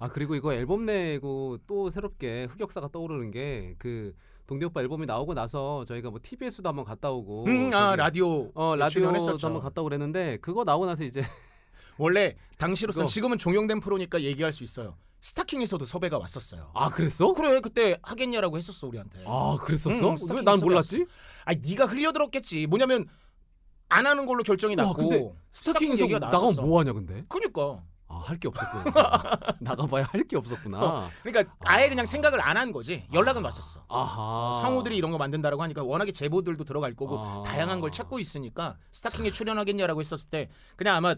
아 그리고 이거 앨범 내고 또 새롭게 흑역사가 떠오르는 게 그 동대 오빠 앨범이 나오고 나서 저희가 뭐 TBS도 한번 갔다 오고 음, 아 저기- 라디오 어 라디오도 출연했었죠. 한번 갔다 오고 그랬는데 그거 나오고 나서 이제 원래 당시로선 그거. 지금은 종영된 프로니까 얘기할 수 있어요. 스타킹에서도 섭외가 왔었어요. 아 그랬어? 그래 그때 하겠냐라고 했었어 우리한테. 아 그랬었어? 응, 왜 스타킹 난 섭외 몰랐지? 아 네가 흘려들었겠지. 뭐냐면 안 하는 걸로 결정이 와, 났고 근데 스타킹에서 얘기가 나가면 나왔었어. 뭐 하냐 근데? 그니까. 아 할 게 없었구나. 나가봐야 할 게 없었구나. 그러니까 아예 아. 그냥 생각을 안 한 거지. 연락은 왔었어. 아하. 성우들이 이런 거 만든다라고 하니까 워낙에 제보들도 들어갈 거고 아. 다양한 걸 찾고 있으니까 스타킹에 출연하겠냐라고 했었을 때 그냥 아마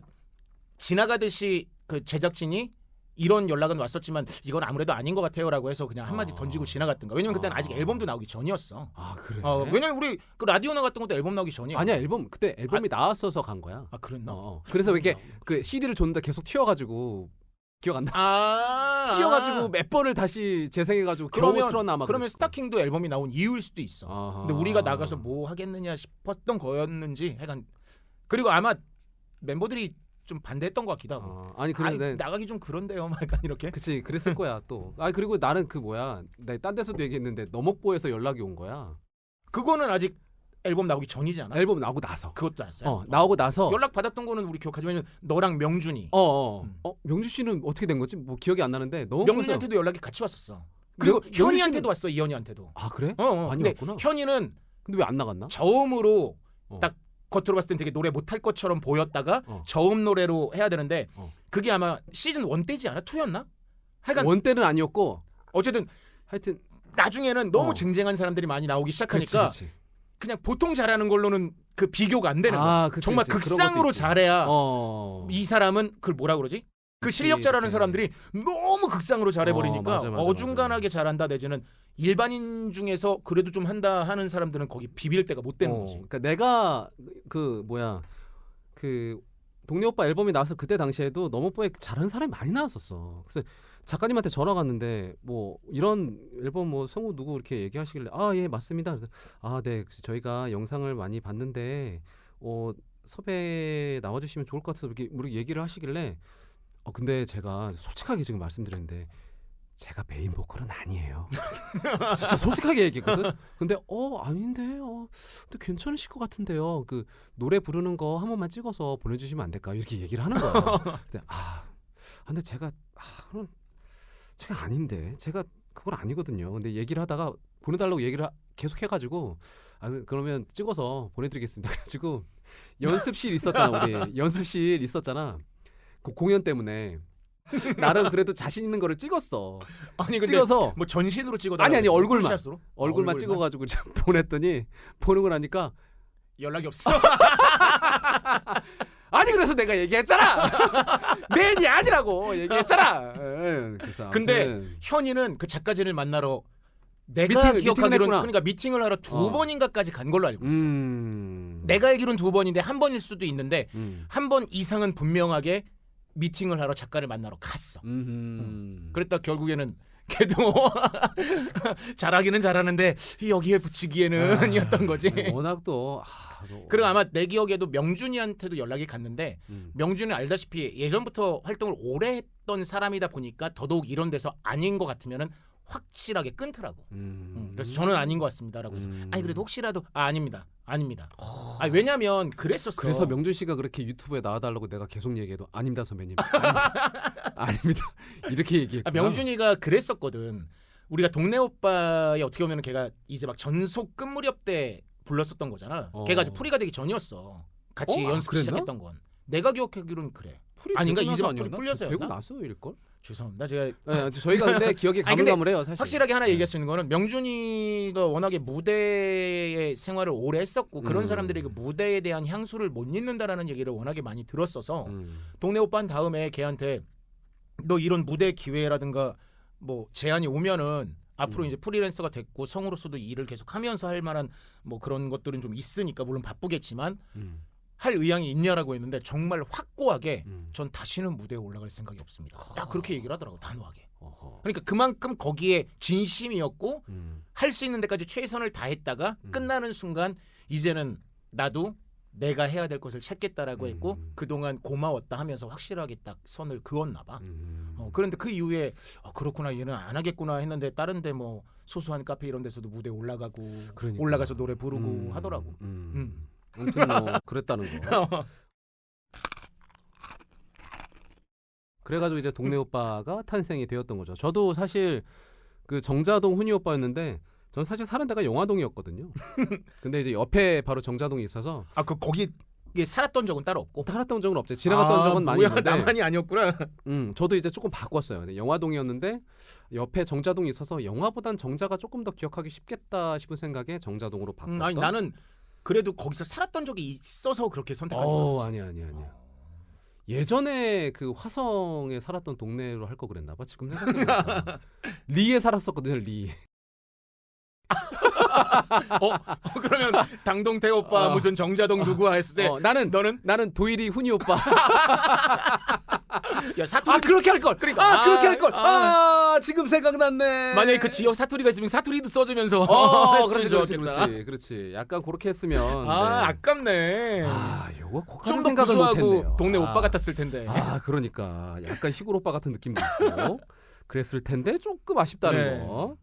지나가듯이 그 제작진이 이런 연락은 왔었지만 이건 아무래도 아닌 것 같아요라고 해서 그냥 한마디 아. 던지고 지나갔던가 왜냐면 그때는 아. 아직 앨범도 나오기 전이었어 아 그래? 어, 왜냐면 우리 그 라디오 나갔던 것도 앨범 나오기 전이야 아니야 앨범 그때 앨범이 나왔어서 간 거야. 아 그랬나? 어, 어. 그래서 이게 그 CD를 줬는데 계속 튀어가지고 기억 안 나. 아 튀어가지고 몇 번을 다시 재생해가지고 겨우 그러면-. 그러면 그랬을 스타킹도 앨범이 나온 이유일 수도 있어. 아하. 근데 우리가 나가서 뭐 하겠느냐 싶었던 거였는지 약간 그리고 아마 멤버들이 좀 반대했던 것 같기도 하고 아, 아니 아니, 그런데 나가기 좀 그런데요 막 약간 이렇게 그치 그랬을 거야 또. 아 그리고 나는 그 뭐야 나딴 데서도 얘기했는데 너목보에서 연락이 온 거야. 그거는 아직 앨범 나오기 전이지 않아? 앨범 나오고 나서. 그것도 알았어요 어 나오고 나서. 연락 받았던 거는 우리 기억하지 왜냐면 너랑 명준이 어, 어. 음. 어 명주 씨는 어떻게 된 거지? 뭐 기억이 안 나는데 너무 명준이한테도 연락이 같이 왔었어 그리고 명- 명준 현이한테도 왔어 이현이한테도 아 그래? 어, 어. 많이 근데 왔구나. 현이는 근데 왜 안 나갔나? 저음으로 어. 딱 겉으로 봤을 땐 되게 노래 못할 것처럼 보였다가 어. 저음 노래로 해야 되는데 어. 그게 아마 시즌 1 때지 않아? 2였나? 하여간 원 때는 아니었고 어쨌든 하여튼 나중에는 너무 어. 쟁쟁한 사람들이 많이 나오기 시작하니까 그치, 그치. 그냥 보통 잘하는 걸로는 그 비교가 안 되는 거야. 아, 그치, 정말 그치. 그런 극상으로 있지. 잘해야 어. 이 사람은 그걸 뭐라 그러지? 그 실력자라는 그치. 사람들이 너무 극상으로 잘해버리니까 어, 맞아, 맞아, 어중간하게 잘한다 내지는 일반인 중에서 그래도 좀 한다 하는 사람들은 거기 비빌 때가 못 되는 어, 거지. 그러니까 내가 그 뭐야 그 동네 오빠 앨범이 나왔을 그때 당시에도 너무뽀에 잘하는 사람이 많이 나왔었어. 그래서 작가님한테 전화 갔는데 뭐 이런 앨범 뭐 성우 누구 이렇게 얘기하시길래 아 예 맞습니다. 그래서 아네 저희가 영상을 많이 봤는데 어 섭외 나와주시면 좋을 것 같아서 이렇게 우리 얘기를 하시길래 어 근데 제가 솔직하게 지금 말씀드렸는데 제가 메인 보컬은 아니에요. 진짜 솔직하게 얘기했거든. 근데 어 아닌데 어 근데 괜찮으실 것 같은데요. 그 노래 부르는 거 한 번만 찍어서 보내주시면 안 될까요? 이렇게 얘기를 하는 거야. 근데 아 근데 제가 아 그럼 제가 아닌데 제가 그건 아니거든요. 근데 얘기를 하다가 보내달라고 얘기를 하- 계속 해가지고 아 그러면 찍어서 보내드리겠습니다. 그래가지고 연습실 있었잖아 우리 연습실 있었잖아. 그 공연 때문에 나름 그래도 자신 있는 거를 찍었어. 아니 근데 찍어서 뭐 전신으로 찍어 아니, 아니, 얼굴만. 얼굴만 찍어가지고 보냈더니 보는 거 나니까 연락이 없어. 아니 그래서 내가 얘기했잖아 맨이 아니라고 얘기했잖아 예, 그래서 근데 아무튼 현이는 그 작가진을 만나러 내가 미팅을- 미팅을 기억하기로는 했구나. 그러니까 미팅을 하러 두 어. 번인가까지 간 걸로 알고 있어. 음, 내가 알기로는 두 번인데 한 번일 수도 있는데 음, 한 번 이상은 분명하게 미팅을 하러 작가를 만나러 갔어. 음, 그랬다 결국에는 걔도 잘하기는 잘하는데 여기에 붙이기에는 아, 이었던 거지. 워낙 또 아, 또- 그리고 아마 내 기억에도 명준이한테도 연락이 갔는데 음, 명준이 알다시피 예전부터 활동을 오래 했던 사람이다 보니까 더더욱 이런 데서 아닌 것 같으면은 확실하게 끊더라고. 음, 음, 그래서 저는 아닌 것 같습니다라고 해서 음. 아니 그래도 혹시라도 아 아닙니다 아닙니다. 아 왜냐면 그랬었어. 그래서 명준 씨가 그렇게 유튜브에 나와달라고 내가 계속 얘기해도 아닙니다 선배님 아닙니다, 아닙니다. 이렇게 얘기했구나 아, 명준이가 그랬었거든. 우리가 동네 오빠에 어떻게 보면 걔가 이제 막 전속 끝무렵 때 불렀었던 거잖아. 어. 걔가 아직 프리가 되기 전이었어. 같이 어? 아, 연습 그랬나? 시작했던 건. 내가 기억하기로는 그래. 풀이 아닌가? 되고 이제 나서 막 풀이 아니었나? 풀려서였나? 되고 나서 일 걸 죄송합니다. 제가 네, 저희가 근데 기억이 아니, 근데 가물가물해요 사실 확실하게 하나 네. 얘기할 수 있는 거는 명준이가 워낙에 무대의 생활을 오래 했었고 그런 음. 사람들이 그 무대에 대한 향수를 못 잊는다라는 얘기를 워낙에 많이 들었어서 음. 동네 오빠는 다음에 걔한테 너 이런 무대 기회라든가 뭐 제안이 오면은 앞으로 음. 이제 프리랜서가 됐고 성우로서도 일을 계속 하면서 할 만한 뭐 그런 것들은 좀 있으니까 물론 바쁘겠지만 음. 할 의향이 있냐라고 했는데 정말 확고하게 음. 전 다시는 무대에 올라갈 생각이 없습니다. 딱 그렇게 얘기를 하더라고 단호하게. 어허. 그러니까 그만큼 거기에 진심이었고 음. 할수 있는 데까지 최선을 다했다가 음. 끝나는 순간 이제는 나도 내가 해야 될 것을 찾겠다라고 했고 음. 그동안 고마웠다 하면서 확실하게 딱 선을 그었나 봐. 음. 어, 그런데 그 이후에 어, 그렇구나 얘는 안 하겠구나 했는데 다른데 뭐 소소한 카페 이런 데서도 무대 올라가고 그러니까. 올라가서 노래 부르고 음, 하더라고. 음. 음. 아무튼 뭐 그랬다는 거. 그래가지고 이제 동네 오빠가 탄생이 되었던 거죠. 저도 사실 그 정자동 훈이 오빠였는데 전 사실 사는 데가 영화동이었거든요. 근데 이제 옆에 바로 정자동이 있어서 아 그 거기 에 살았던 적은 따로 없고. 살았던 적은 없죠. 지나갔던 아, 적은 많이 뭐야, 있는데 나만이 아니었구나. 음, 저도 이제 조금 바꿨어요. 근데 영화동이었는데 옆에 정자동이 있어서 영화보단 정자가 조금 더 기억하기 쉽겠다 싶은 생각에 정자동으로 바꿨던. 음, 아니 나는 그래도 거기서 살았던 적이 있어서 그렇게 선택한 줄 어, 알았어. 아니야, 아니야, 아니야. 예전에 그 화성에 살았던 동네로 할 거 그랬나 봐. 지금 생각해보니까 리에 살았었거든요. 리. 어, 그러면 당동태 오빠 어. 무슨 정자동 누구야 했을 때 어, 나는 너는 나는 도일이 훈이 오빠. 야 사투리 아 그렇게 할 걸. 그러니까. 아, 그렇게 아, 할 걸. 아, 지금 생각났네. 만약에 그 지역 사투리가 있으면 사투리도 써주면서 어, 그렇지, 그렇지. 그렇지, 그렇지. 약간 그렇게 했으면. 아 네. 아깝네. 아, 요거 kok하는 좀더 생각을 구수하고 못했네요. 동네 아. 오빠 같았을 텐데. 아 그러니까 약간 시골 오빠 같은 느낌도 있고 그랬을 텐데 조금 아쉽다는 네. 거.